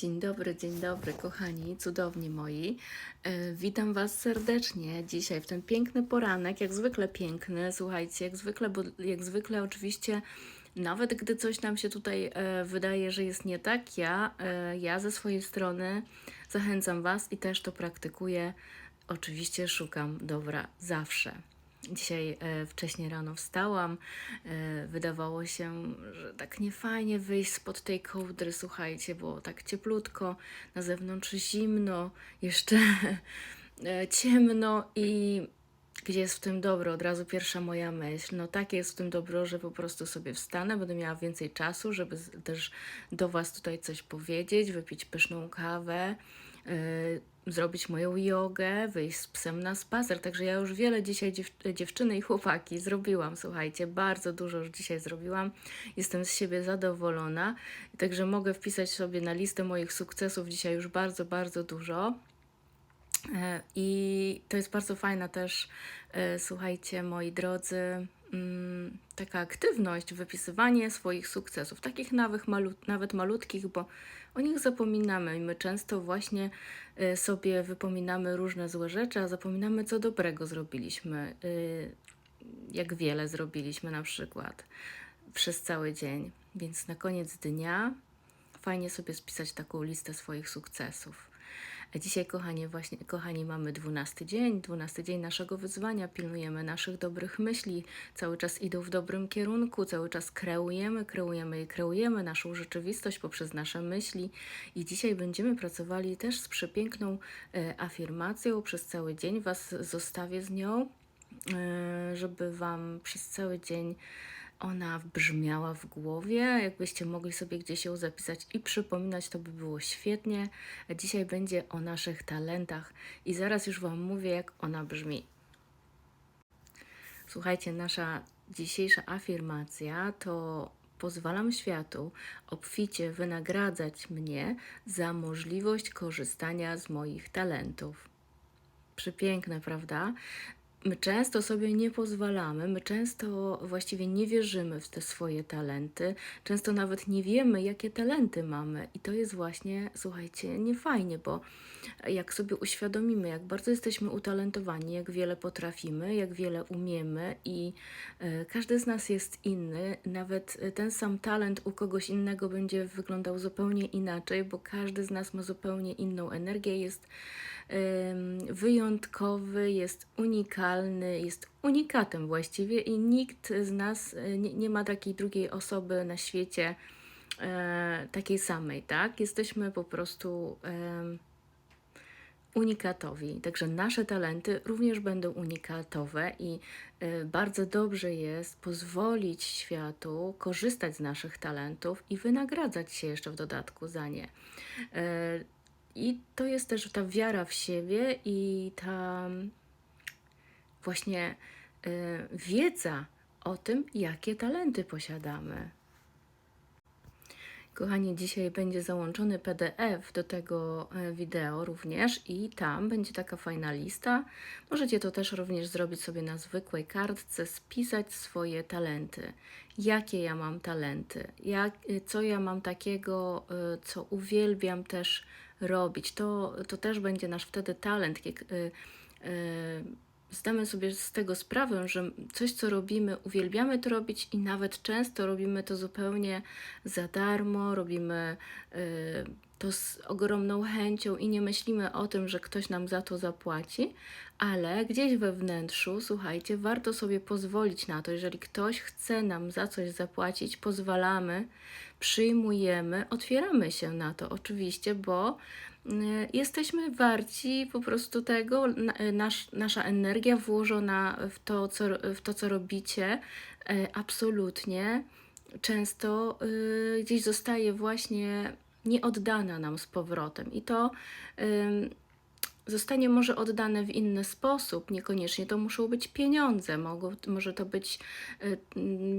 Dzień dobry, dzień dobry, kochani, cudowni moi. E, Witam Was serdecznie dzisiaj w ten piękny poranek, jak zwykle piękny. Słuchajcie, jak zwykle, bo jak zwykle oczywiście, nawet gdy coś nam się tutaj e, wydaje, że jest nie tak, ja, e, ja ze swojej strony zachęcam Was i też to praktykuję. Oczywiście szukam dobra zawsze. Dzisiaj e, wcześnie rano wstałam. E, wydawało się, że tak niefajnie wyjść spod tej kołdry. Słuchajcie, było tak cieplutko, na zewnątrz zimno, jeszcze e, ciemno i gdzie jest w tym dobro? Od razu pierwsza moja myśl. No takie jest w tym dobro, że po prostu sobie wstanę, będę miała więcej czasu, żeby też do Was tutaj coś powiedzieć, wypić pyszną kawę, yy, zrobić moją jogę, wyjść z psem na spacer. Także ja już wiele dzisiaj dziew dziewczyny i chłopaki zrobiłam, słuchajcie, bardzo dużo już dzisiaj zrobiłam. Jestem z siebie zadowolona, także mogę wpisać sobie na listę moich sukcesów dzisiaj już bardzo, bardzo dużo. E, I to jest bardzo fajna też, e, słuchajcie, moi drodzy, taka aktywność, wypisywanie swoich sukcesów, takich nawet, malu, nawet malutkich, bo o nich zapominamy i my często właśnie e, sobie wypominamy różne złe rzeczy, a zapominamy, co dobrego zrobiliśmy, e, jak wiele zrobiliśmy na przykład przez cały dzień. Więc na koniec dnia fajnie sobie spisać taką listę swoich sukcesów. Dzisiaj, kochani, właśnie, kochani, mamy 12 dzień, 12 dzień naszego wyzwania. Pilnujemy naszych dobrych myśli, cały czas idą w dobrym kierunku, cały czas kreujemy, kreujemy i kreujemy naszą rzeczywistość poprzez nasze myśli. I dzisiaj będziemy pracowali też z przepiękną e, afirmacją. Przez cały dzień Was zostawię z nią, e, żeby Wam przez cały dzień ona brzmiała w głowie. Jakbyście mogli sobie gdzieś ją zapisać i przypominać, to by było świetnie. Dzisiaj będzie o naszych talentach i zaraz już Wam mówię, jak ona brzmi. Słuchajcie, nasza dzisiejsza afirmacja to pozwalam światu obficie wynagradzać mnie za możliwość korzystania z moich talentów. Przepiękne, prawda? My często sobie nie pozwalamy, my często właściwie nie wierzymy w te swoje talenty, często nawet nie wiemy, jakie talenty mamy, i to jest właśnie, słuchajcie, niefajnie, bo jak sobie uświadomimy, jak bardzo jesteśmy utalentowani, jak wiele potrafimy, jak wiele umiemy, i e, każdy z nas jest inny, nawet ten sam talent u kogoś innego będzie wyglądał zupełnie inaczej, bo każdy z nas ma zupełnie inną energię, jest wyjątkowy, jest unikalny, jest unikatem właściwie i nikt z nas e, nie, nie ma takiej drugiej osoby na świecie e, takiej samej, tak? Jesteśmy po prostu em, unikatowi. Także nasze talenty również będą unikatowe i y, bardzo dobrze jest pozwolić światu korzystać z naszych talentów i wynagradzać się jeszcze w dodatku za nie. Y, I to jest też ta wiara w siebie i ta właśnie y, wiedza o tym, jakie talenty posiadamy. Kochani, dzisiaj będzie załączony PDF do tego e, wideo również i tam będzie taka fajna lista. Możecie to też również zrobić sobie na zwykłej kartce, spisać swoje talenty. Jakie ja mam talenty? Jak, y, co ja mam takiego, y, co uwielbiam też robić? To, to też będzie nasz wtedy talent. jak, zdamy sobie z tego sprawę, że coś, co robimy, uwielbiamy to robić i nawet często robimy to zupełnie za darmo, robimy y, to z ogromną chęcią i nie myślimy o tym, że ktoś nam za to zapłaci, ale gdzieś we wnętrzu, słuchajcie, warto sobie pozwolić na to, jeżeli ktoś chce nam za coś zapłacić, pozwalamy, przyjmujemy, otwieramy się na to oczywiście, bo y, jesteśmy warci po prostu tego, y, nasz, nasza energia włożona w to, co, w to, co robicie, y, absolutnie. Często gdzieś zostaje właśnie nieoddana nam z powrotem. I to zostanie może oddane w inny sposób. Niekoniecznie to muszą być pieniądze, mogą, może to być y,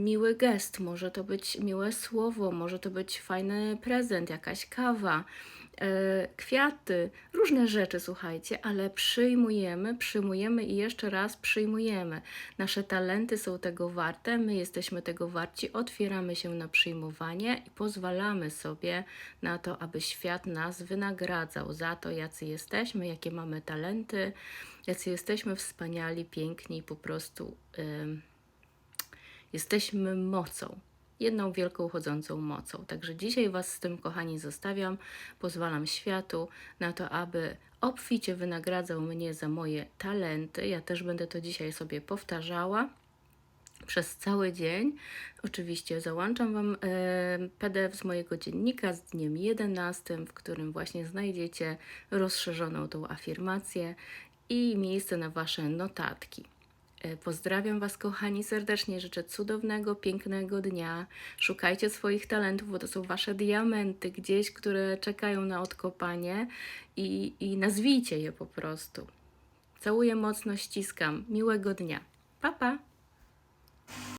miły gest, może to być miłe słowo, może to być fajny prezent, jakaś kawa. E, kwiaty, różne rzeczy, słuchajcie, ale przyjmujemy, przyjmujemy i jeszcze raz przyjmujemy. Nasze talenty są tego warte, my jesteśmy tego warci, otwieramy się na przyjmowanie i pozwalamy sobie na to, aby świat nas wynagradzał za to, jacy jesteśmy, jakie mamy talenty, jacy jesteśmy wspaniali, piękni po prostu ym, jesteśmy mocą. Jedną wielką chodzącą mocą. Także dzisiaj Was z tym, kochani, zostawiam. Pozwalam światu na to, aby obficie wynagradzał mnie za moje talenty. Ja też będę to dzisiaj sobie powtarzała przez cały dzień. Oczywiście załączam Wam e, PDF z mojego dziennika z dniem 11, w którym właśnie znajdziecie rozszerzoną tą afirmację i miejsce na Wasze notatki. E, Pozdrawiam Was, kochani, serdecznie. Życzę cudownego, pięknego dnia. Szukajcie swoich talentów, bo to są Wasze diamenty gdzieś, które czekają na odkopanie i, i nazwijcie je po prostu. Całuję mocno, ściskam. Miłego dnia. Pa, pa!